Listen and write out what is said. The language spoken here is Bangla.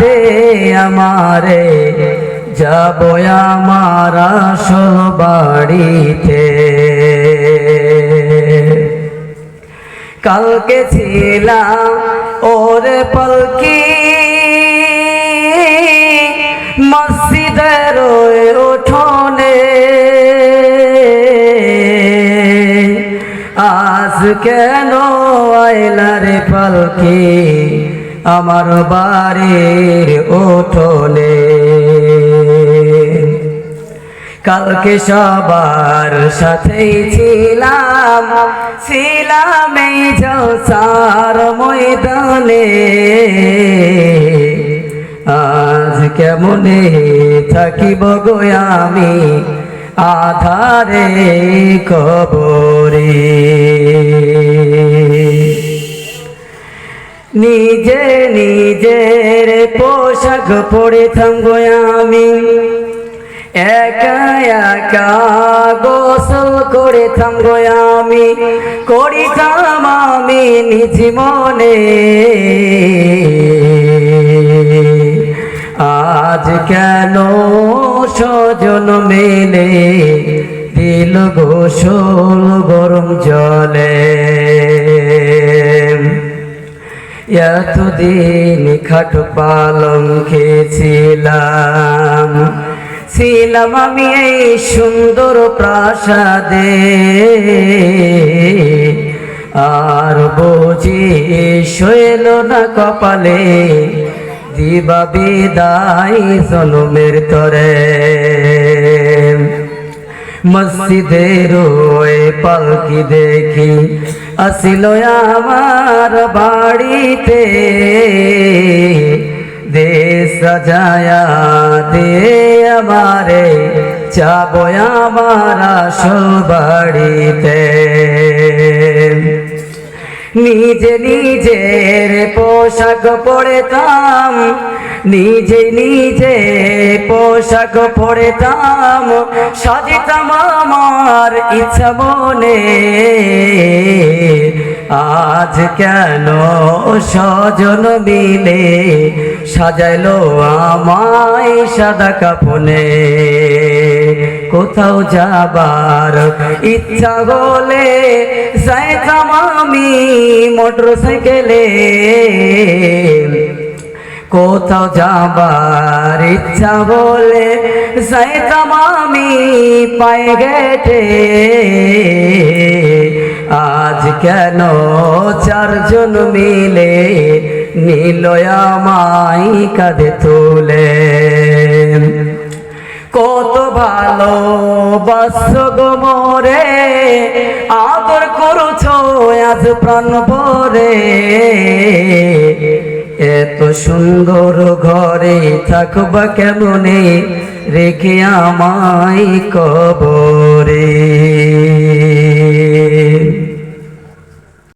দে আমারে, যাব আমার আসল বাড়িতে। কালকে ছিলাম ওরে পলকি, মসজিদের উঠোনে। আজ কেন আইলারে পালকি? আমার বাড়ির উঠোনে। কালকে সবার সাথেই ছিলাম ছিলাম এই জলসার ময়দানে। আজ কেমনে থাকিব গো আমি আধারে কবরে? নিজে নিজের পোশাক পরে থামবো আমি। একা একা গোসল করে থামবো আমি। করিতাম আমি নিজ মনে। আজ কেন সজন মেলে? দিল গোসল গরম জলে। এতদিন খাট পালং খেয়েছিলাম। ছিলাম আমি এই সুন্দর প্রাসাদে। আর বুঝি শৈল না কপালে, দিবা বিদায় জনমের তরে। মসজিদের পালকি দেখি আসিল আমার বাড়িতে। দে সাজায়া দে আমারে যাব আমার আসল বাড়িতে। নিজে নিজের পোশাক পড়েতাম, নিজে নিজে পোশাক পড়েতাম, সাজিতাম আমার ইচ্ছা মনে। আজ কেন স্বজন মিলে সাজাইলো আমায় সাদা কাপনে কোথাও যাবার ইচ্ছা হলে যাইতাম আমি মোটর সাইকেলে কোথাও যাবার ইচ্ছা বলে যাইতাম আমি পায়ে গেটে। আজ কেন চারজন মিলে নিল আমায় কাঁধে তুলে? কত ভালো বাস গোমরে আদর করছ আজ প্রাণ ভরে। এত সুন্দর ঘরে থাকবা কেমনে? রেখে আমায় কবরে।